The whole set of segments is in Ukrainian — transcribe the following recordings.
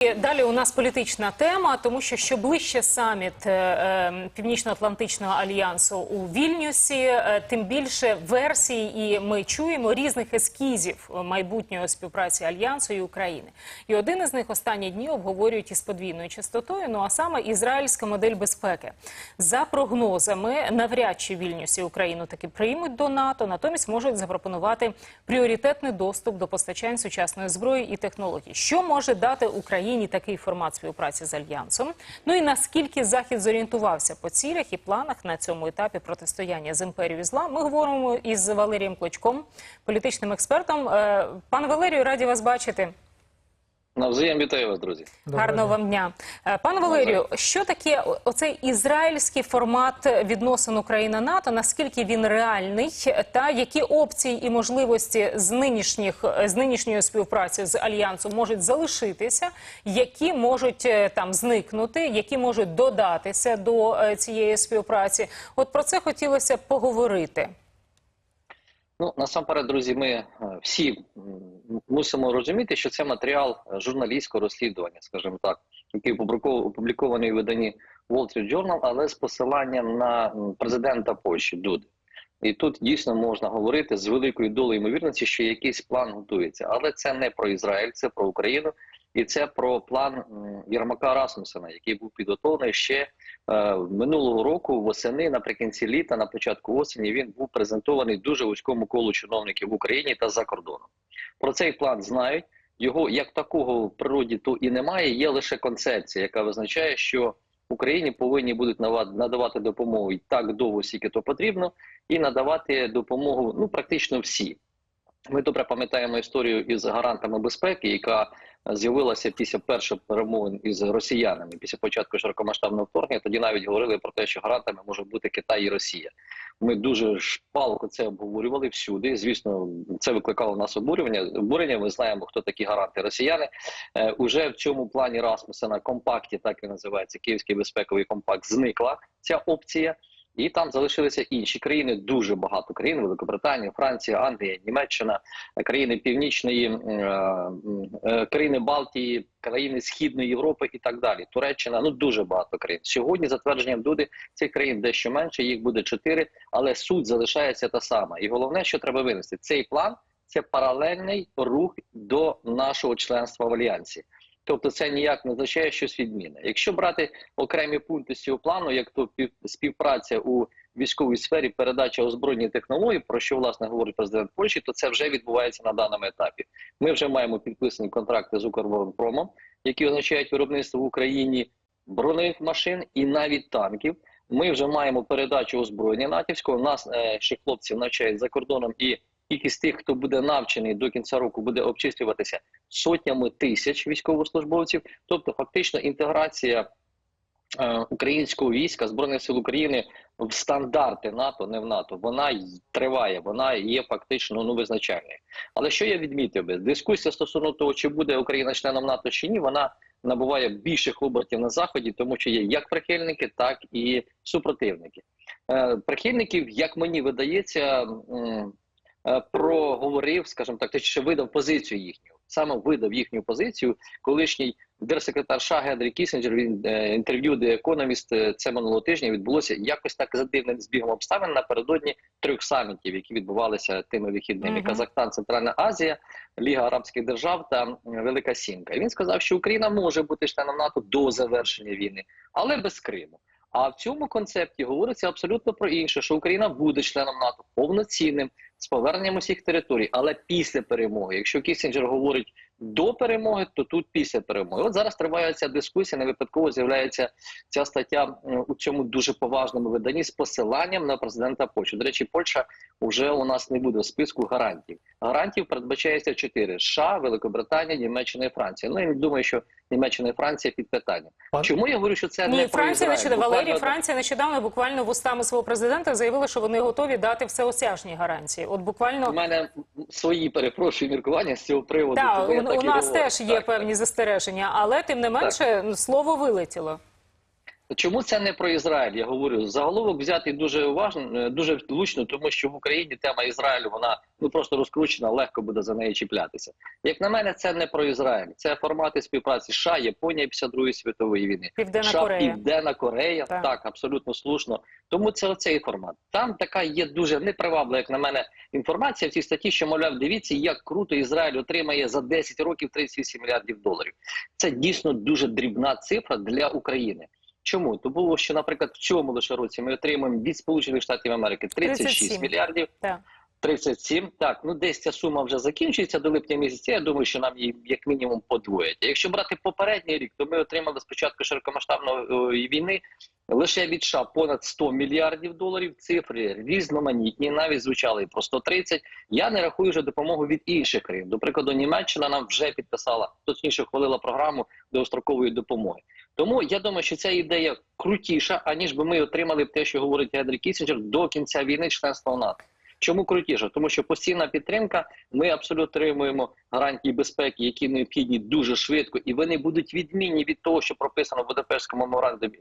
Далі у нас політична тема, тому що що ближче саміт е, е, Північно-Атлантичного альянсу у Вільнюсі, е, тим більше версій, і ми чуємо різних ескізів майбутньої співпраці альянсу і України. І один із них останні дні обговорюють із подвійною частотою. Ну а саме ізраїльська модель безпеки. За прогнозами, навряд чи Вільнюсі Україну таки приймуть до НАТО, натомість можуть запропонувати пріоритетний доступ до постачань сучасної зброї і технологій. Що може дати Україні такий формат співпраці з альянсом? Ну і наскільки захід зорієнтувався по цілях і планах на цьому етапі протистояння з імперією зла? Ми говоримо із Валерієм Клочком, політичним експертом. Пан Пане Валерію, раді вас бачити. Навзаєм вітаю вас, друзі. Гарного вам дня, Е, пане Валерію. Що таке оцей ізраїльський формат відносин Україна НАТО? Наскільки він реальний, та які опції і можливості з нинішніх з нинішньої співпраці з альянсом можуть залишитися, які можуть е, там зникнути, які можуть додатися до е, цієї співпраці? От про це хотілося поговорити. Ну насамперед, друзі, ми всі мусимо розуміти, що це матеріал е, журналістського розслідування, скажімо так, який опубліко- опублікований у виданні Wall Street Journal, але з посиланням на президента Польщі Дуди. І тут дійсно можна говорити з великою долею ймовірності, що якийсь план готується, але це не про Ізраїль, це про Україну, і це про план Єрмака Расмусена, який був підготовлений ще Е, минулого року восени, наприкінці літа, на початку осені, він був презентований дуже вузькому колу чиновників в Україні та за кордоном. Про цей план знають. Його як такого в природі то і немає. Є лише концепція, яка визначає, що Україні повинні будуть надавати допомогу і так довго, скільки то потрібно, і надавати допомогу ну практично всі. Ми добре пам'ятаємо історію із гарантами безпеки, яка з'явилася після перших перемовин із росіянами після початку широкомасштабного вторгнення. Тоді навіть говорили про те, що гарантами може бути Китай і Росія. Ми дуже шпалко це обговорювали всюди. Звісно, це викликало в нас обурювання. Обурення. Ми знаємо, хто такі гаранти росіяни. Е, уже в цьому плані Расмусена компакті, так і називається Київський безпековий компакт. Зникла ця опція. І там залишилися інші країни, дуже багато країн: Великобританія, Франція, Англія, Німеччина, країни Північної, е, е, країни Балтії, країни Східної Європи і так далі. Туреччина, ну дуже багато країн. Сьогодні, за твердженням Дуди, цих країн дещо менше, їх буде чотири, але суть залишається та сама. І головне, що треба винести, цей план це паралельний рух до нашого членства в альянсі. Тобто це ніяк не означає щось відмінне. Якщо брати окремі пункти з цього плану, як то пів- співпраця у військовій сфері, передача озброєння технологій, про що власне говорить президент Польщі, то це вже відбувається на даному етапі. Ми вже маємо підписані контракти з Укроборонпромом, які означають виробництво в Україні броневих машин і навіть танків. Ми вже маємо передачу озброєння натівського. Нас е, ще хлопців навчають за кордоном, і кількість тих, хто буде навчений до кінця року, буде обчислюватися сотнями тисяч військовослужбовців. Тобто, фактично, інтеграція е, українського війська збройних сил України в стандарти НАТО, не в НАТО, вона триває, вона є фактично ну визначальною. Але що я відмітив би, дискусія стосовно того, чи буде Україна членом НАТО чи ні, вона набуває більших обертів на заході, тому що є як прихильники, так і супротивники. Е, Прихильників, як мені видається, проговорив, скажімо так, точніше видав позицію їхню. Саме видав їхню позицію колишній держсекретар США Генрі Кісінджер. Він е, інтерв'ю The Economist, е, це минулого тижня відбулося якось так за дивним збігом обставин напередодні трьох самітів, які відбувалися тими вихідними: Мгм. Казахстан, Центральна Азія, Ліга Арабських Держав та Велика Сімка. І він сказав, що Україна може бути членом НАТО до завершення війни, але без Криму. А в цьому концепті говориться абсолютно про інше, що Україна буде членом НАТО повноцінним з поверненням усіх територій, але після перемоги. Якщо Кісінджер говорить до перемоги, то тут після перемоги. От зараз триває ця дискусія. Не випадково з'являється ця стаття у цьому дуже поважному виданні з посиланням на президента Польщі. До речі, Польща вже у нас не буде в списку гарантів. Гарантів передбачається чотири: США, Великобританія, Німеччина і Франція. Ну я думаю, що Німеччина і Франція під питанням. Чому я говорю, що це не Ні, про Франція Ізраїль? нещодавно Валерій. Франція нещодавно буквально вустами свого президента заявила, що вони готові дати всеосяжні гарантії. От буквально У мене свої перепрошую міркування з цього приводу. Да, тому я у, так у нас говорю. теж є Так, певні застереження, але тим не менше слово вилетіло. Чому це не про Ізраїль? Я говорю, заголовок взятий дуже уважно, е, дуже влучно, тому що в Україні тема Ізраїлю вона ну просто розкручена, легко буде за неї чіплятися. Як на мене, це не про Ізраїль, це формати співпраці США, Японія після Другої світової війни. Південна США, Корея. Південна Корея, Так. так. абсолютно слушно. Тому це оцей формат. Там така є дуже неприваблива, як на мене, інформація в цій статті, що мовляв, дивіться, як круто Ізраїль отримає за 10 років 38 мільярдів доларів. Це дійсно дуже дрібна цифра для України. Чому? Тому що, наприклад, в цьому лише році ми отримуємо від Сполучених Штатів Америки 36 37. мільярдів. Так. 37, так, ну десь ця сума вже закінчується до липня місяця. Я думаю, що нам її як мінімум подвоять. Якщо брати попередній рік, то ми отримали з початку широкомасштабної війни лише від США понад 100 мільярдів доларів. Цифри різноманітні, навіть звучали і про 130. Я не рахую вже допомогу від інших країн. До прикладу, Німеччина нам вже підписала, точніше, ухвалила програму довгострокової допомоги. Тому я думаю, що ця ідея крутіша, аніж би ми отримали те, що говорить Генрі Кісінджер, до кінця війни членства НАТО. Чому крутіше? Тому що постійна підтримка, ми абсолютно отримуємо гарантії безпеки, які необхідні дуже швидко, і вони будуть відмінні від того, що прописано в Будапештському меморандумі.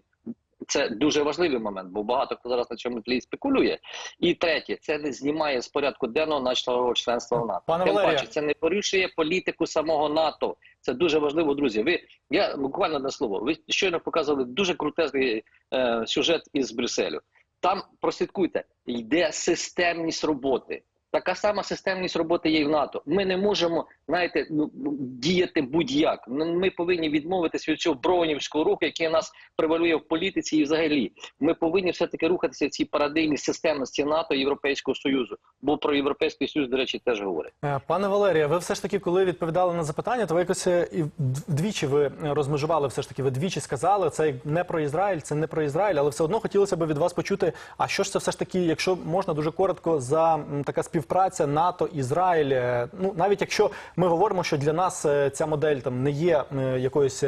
Це дуже важливий момент, бо багато хто зараз на цьому тлі спекулює. І третє, це не знімає з порядку денного нашого членства в НАТО. Пане Тим паче, це не порушує політику самого НАТО. Це дуже важливо, друзі. Ви я буквально на слово. Ви щойно показували дуже крутезний е, сюжет із Брюсселю. Там прослідкуйте, йде системність роботи. Така сама системність роботи є і в НАТО. Ми не можемо, знаєте, ну діяти будь-як. Ну, Ми повинні відмовитися від цього бронівського руху, який нас превалює в політиці і взагалі. Ми повинні все таки рухатися в цій парадигмі системності НАТО і Європейського Союзу. Бо про європейський союз, до речі, теж говорять. Е, Пане Валерія, ви все ж таки, коли відповідали на запитання, то ви якось е, і вдвічі ви розмежували, все ж таки, ви двічі сказали, це не про Ізраїль, це не про Ізраїль, але все одно хотілося б від вас почути, а що ж це все ж таки, якщо можна дуже коротко, за така співпраця НАТО, Ізраїль. Е, Ну, навіть якщо ми говоримо, що для нас е, ця модель там не є е, якоюсь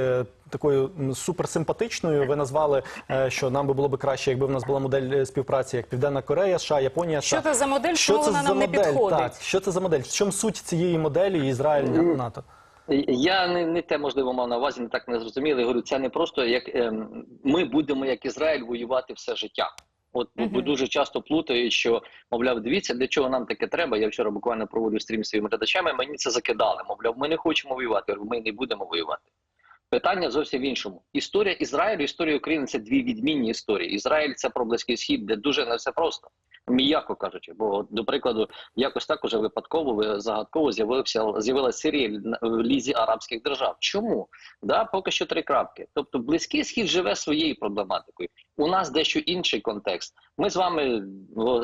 такою суперсимпатичною, ви назвали, що нам би було б краще, якби в нас була модель співпраці, як Південна Корея, США, Японія, Що це за модель, Що чому це вона нам не підходить? Так, що це за модель? В чому суть цієї моделі Ізраїль Ну, НАТО? Я не, не те можливо мав на увазі, не так не зрозуміли. Говорю, це не просто як ем, ми будемо як Ізраїль воювати все життя. От бо- uh -huh. дуже часто плутають, що мовляв, дивіться, для чого нам таке треба. Я вчора буквально проводив стрім своїми глядачами. Мені це закидали. Мовляв, ми не хочемо воювати. Ми не будемо воювати. Питання зовсім в іншому. Історія Ізраїлю, історія України це дві відмінні історії. Ізраїль це про близький схід, де дуже не все просто. М'яко кажучи, бо до прикладу, якось так уже випадково загадково з'явився з'явилася Сирія в лізі арабських держав. Чому? Да, поки що три крапки. Тобто, близький схід живе своєю проблематикою. У нас дещо інший контекст. Ми з вами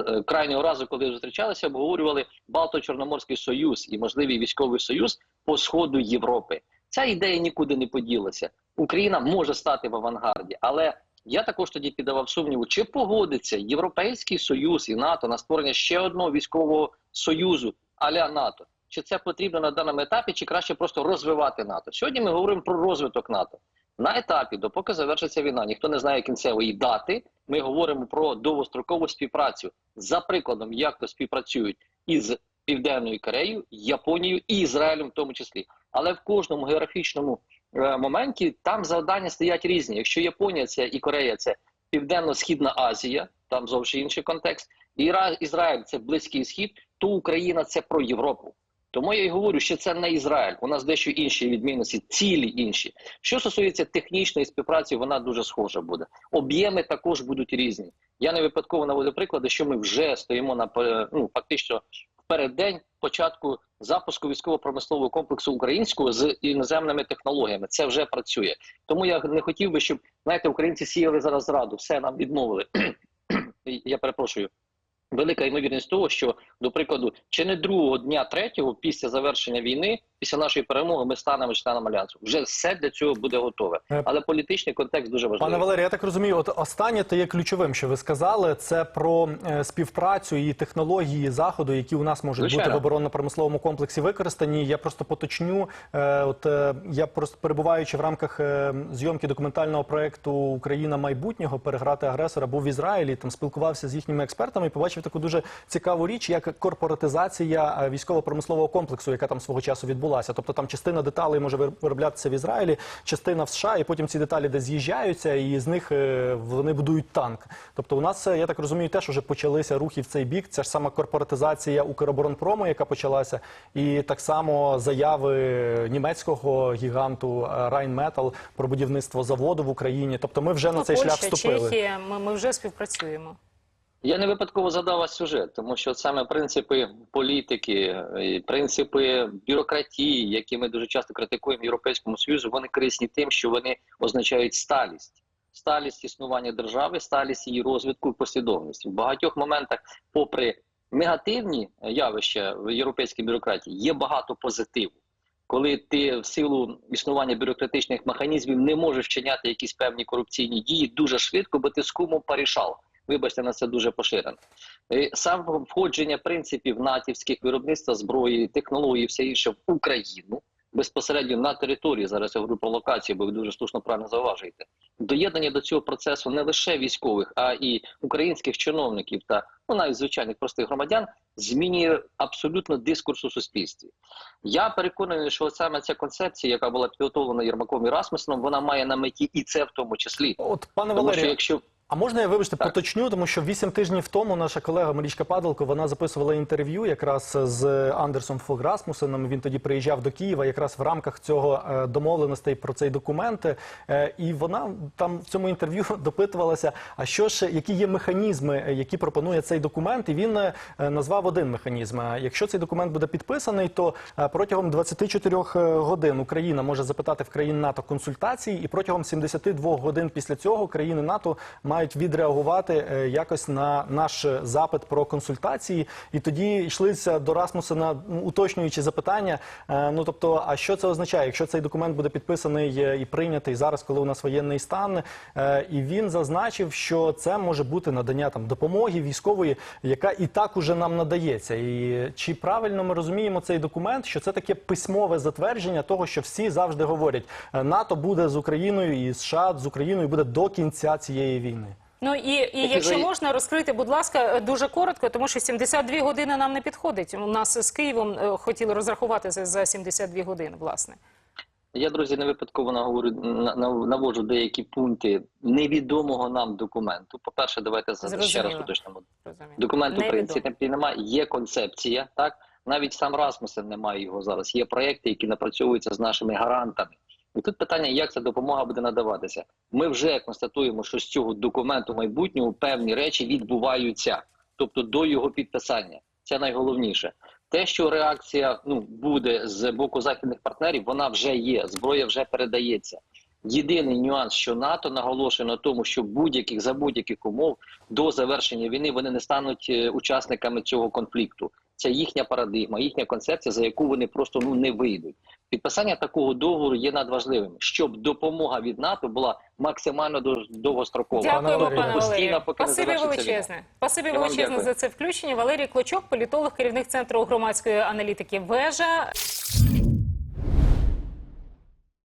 е, крайнього разу, коли зустрічалися, обговорювали Балто-Чорноморський союз і можливий військовий союз по сходу Європи. Ця ідея нікуди не поділася. Україна може стати в авангарді, але я також тоді піддавав сумніву, чи погодиться Європейський Союз і НАТО на створення ще одного військового союзу аля НАТО. Чи це потрібно на даному етапі, чи краще просто розвивати НАТО? Сьогодні ми говоримо про розвиток НАТО. На етапі, допоки завершиться війна, ніхто не знає кінцевої дати. Ми говоримо про довгострокову співпрацю за прикладом, як то співпрацюють із Південною Кореєю, Японією і Ізраїлем, в тому числі. Але в кожному географічному моменті там завдання стоять різні. Якщо Японія це і Корея це Південно-Східна Азія, там зовсім інший контекст. Іра- Ізраїль це Близький Схід, то Україна це про Європу. Тому я й говорю, що це не Ізраїль. У нас дещо інші відмінності, цілі інші. Що стосується технічної співпраці, вона дуже схожа буде. Об'єми також будуть різні. Я не випадково наводив приклади, що ми вже стоїмо на пе- ну, фактично переддень початку запуску військово-промислового комплексу українського з іноземними технологіями. Це вже працює. Тому я не хотів би, щоб знаєте, українці сіяли зараз зраду, все нам відмовили. я перепрошую. Велика ймовірність того, що до прикладу, чи не другого дня третього, після завершення війни, після нашої перемоги, ми станемо членом альянсу. Вже все для цього буде готове. Е, Але політичний контекст дуже важливий. Пане Валерію, я так розумію, от останнє те є ключовим, що ви сказали, це про е, співпрацю і технології заходу, які у нас можуть Звичайно. бути в оборонно-промисловому комплексі використані. Я просто поточню. Е, от е, я просто перебуваючи в рамках е, зйомки документального проекту Україна майбутнього переграти агресора, був в Ізраїлі. Там спілкувався з їхніми експертами і побачив таку дуже цікаву річ, як корпоратизація е, військово-промислового комплексу, яка там свого часу відбулася. Тобто там частина деталей може вироблятися в Ізраїлі, частина в США, і потім ці деталі десь з'їжджаються, і з них е, вони будують танк. Тобто, у нас е, я так розумію, теж вже почалися рухи в цей бік. Це ж сама корпоратизація Укроборонпрому, яка почалася, і так само заяви німецького гіганту Rheinmetall про будівництво заводу в Україні. Тобто, ми вже на Ну, цей шлях Польща, вступили. Чехія, ми, ми вже співпрацюємо. Я не випадково задав вас сюжет, тому що саме принципи політики, принципи бюрократії, які ми дуже часто критикуємо Європейському Союзу, вони корисні тим, що вони означають сталість. Сталість існування держави, сталість її розвитку і послідовності. В багатьох моментах, попри негативні явища в європейській бюрократії, є багато позитиву. Коли ти в силу існування бюрократичних механізмів не можеш вчиняти якісь певні корупційні дії дуже швидко, бо ти з кумом порішав. Вибачте, на це дуже поширено. Е, Сам входження принципів натівських виробництва зброї, технологій, все інше в Україну безпосередньо на території. Зараз я говорю про локації, бо ви дуже слушно правильно зауважуєте. Доєднання до цього процесу не лише військових, а і українських чиновників та ну навіть звичайних простих громадян змінює абсолютно дискурс у суспільстві. Я переконаний, що саме ця концепція, яка була підготовлена Єрмаком і Расмусеном, вона має на меті і це в тому числі. От пане що Валерію, якщо А можна я вибачте Так. поточню, тому що вісім тижнів тому наша колега Марічка Падалко вона записувала інтерв'ю якраз з Андерсом Фог Расмусеном. Він тоді приїжджав до Києва, якраз в рамках цього е, домовленостей про цей документ. Е, І вона там в цьому інтерв'ю допитувалася, а що ж, які є механізми, е, які пропонує цей документ, і він назвав один механізм. Якщо цей документ буде підписаний, то протягом 24 годин Україна може запитати в країн НАТО консультації, і протягом 72 годин після цього країни НАТО мають відреагувати е, якось на наш запит про консультації. І тоді йшлися до Расмусена уточнюючи запитання. Е, Ну тобто, а що це означає, якщо цей документ буде підписаний е, і прийнятий зараз, коли у нас воєнний стан, і він зазначив, що це може бути надання там допомоги військової, яка і так уже нам надається. І чи правильно ми розуміємо цей документ, що це таке письмове затвердження того, що всі завжди говорять, НАТО буде з Україною і США з Україною буде до кінця цієї війни. Ну і, і якщо можна розкрити, будь ласка, дуже коротко, тому що 72 години нам не підходить. У нас з Києвом е, хотіли розрахуватися за 72 години, власне. Я, друзі, не випадково наговорю на- на- наводжу деякі пункти невідомого нам документу. По-перше, давайте за- ще раз Зрозуміло. уточнимо. Документу в принципі немає. Є концепція, так навіть сам Расмусен не має його зараз. Є проекти, які напрацьовуються з нашими гарантами. І тут питання, як ця допомога буде надаватися. Ми вже констатуємо, що з цього документу майбутнього певні речі відбуваються, тобто до його підписання. Це найголовніше. Те, що реакція ну буде з боку західних партнерів, вона вже є. Зброя вже передається. Єдиний нюанс, що НАТО наголошує на тому, що будь-яких за будь-яких умов до завершення війни вони не стануть е, учасниками цього конфлікту. Це їхня парадигма, їхня концепція, за яку вони просто ну не вийдуть. Підписання такого договору є надважливим, щоб допомога від НАТО була максимально дов- довгострокова. Дякуємо, Валерію. пане Постійно, поки Пасибі не Спасибі війна. величезне. Спасибі Я величезне дякую. за це включення. Валерій Клочок, політолог, керівник центру громадської аналітики Вежа.